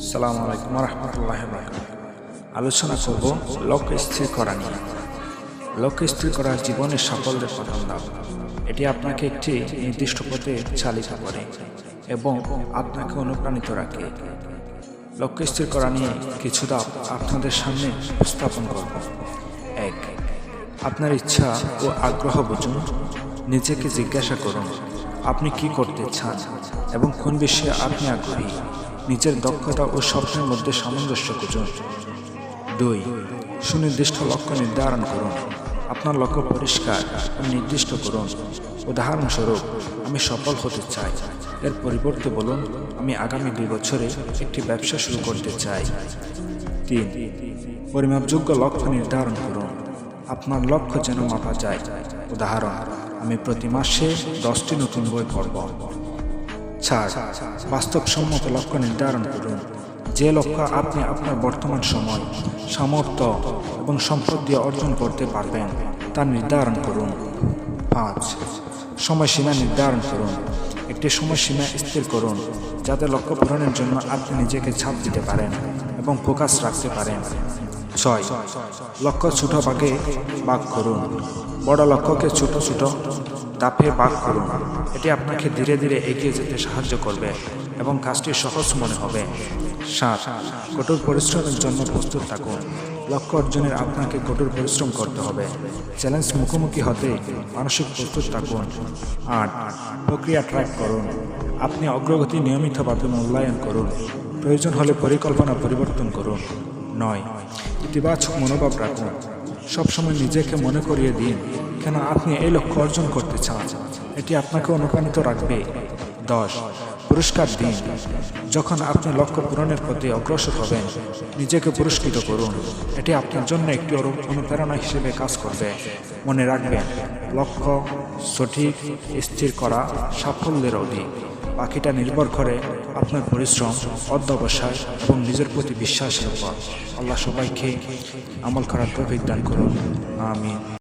সালাম আলাইকুম রহমতুল্লাহ আলোচনা করব লক্ষ্য স্থির করা নিয়ে। লক্ষ্য স্থির করা জীবনের সাফল্যের প্রধান ধাপ এটি আপনাকে একটি নির্দিষ্ট পথে চালিত করে এবং আপনাকে অনুপ্রাণিত রাখে। লক্ষ্য স্থির করা নিয়ে কিছু ধাপ আপনাদের সামনে উপস্থাপন করব। এক, আপনার ইচ্ছা ও আগ্রহ বুঝুন। নিজেকে জিজ্ঞাসা করুন, আপনি কি করতে চান এবং কোন বিষয়ে আপনি আগ্রহী? নিজের দক্ষতা ও স্বপ্নের মধ্যে সামঞ্জস্য খুঁজুন। দুই, সুনির্দিষ্ট লক্ষ্য নির্ধারণ করুন। আপনার লক্ষ্য পরিষ্কার ও নির্দিষ্ট করুন। উদাহরণস্বরূপ, আমি সফল হতে চাই। এর পরিবর্তে বলুন, আমি আগামী দুই বছরে একটি ব্যবসা শুরু করতে চাই। তিন, পরিমাপযোগ্য লক্ষ্য নির্ধারণ করুন। আপনার লক্ষ্য যেন মাপা যায়। উদাহরণ, আমি প্রতি মাসে দশটি নতুন বই পড়ব। চার বাস্তবসম্মত লক্ষ্য নির্ধারণ করুন। যে লক্ষ্য আপনি আপনার বর্তমান সময়, সামর্থ্য এবং সম্পদ দিয়ে অর্জন করতে পারবেন, তা নির্ধারণ করুন। পাঁচ, সময়সীমা নির্ধারণ করুন। একটি সময়সীমা স্থির করুন, যাতে লক্ষ্য পূরণের জন্য আপনি নিজেকে ছাপ দিতে পারেন এবং ফোকাস রাখতে পারেন। ছয়, লক্ষ্য ছোট ভাগে ভাগ করুন। বড় লক্ষ্যকে ছোট ছোট দাপে ভাগ করুন। এটি আপনাকে ধীরে ধীরে এগিয়ে যেতে সাহায্য করবে এবং কাজটি সহজ মনে হবে। সাত, কঠোর পরিশ্রমের জন্য প্রস্তুত থাকুন। লক্ষ্য অর্জনের আপনাকে কঠোর পরিশ্রম করতে হবে। চ্যালেঞ্জ মুখোমুখি হতে মানসিক প্রস্তুত থাকুন। আট, প্রক্রিয়া ট্র্যাক করুন। আপনি অগ্রগতি নিয়মিতভাবে মূল্যায়ন করুন। প্রয়োজন হলে পরিকল্পনা পরিবর্তন করুন। নয়, ইতিবাচক মনোভাব রাখুন। সবসময় নিজেকে মনে করিয়ে দিন। কেন আপনি এই লক্ষ্য অর্জন করতে চান? এটি আপনাকে অনুপ্রাণিত রাখবে। দশ, পুরস্কার দিন। যখন আপনি লক্ষ্য পূরণের প্রতি অগ্রসর হবেন, নিজেকে পুরস্কৃত করুন। এটি আপনার জন্য একটি অনু- অনুপ্রেরণা হিসেবে কাজ করবে। মনে রাখবেন, লক্ষ্য সঠিক, স্থির করা সাফল্যের অধিক বাকিটা নির্ভর করে আপনার পরিশ্রম, অধ্যবসায় এবং নিজের প্রতি বিশ্বাসের উপর। আল্লাহ সবাইকে আমল করার দান করুন। আমিন।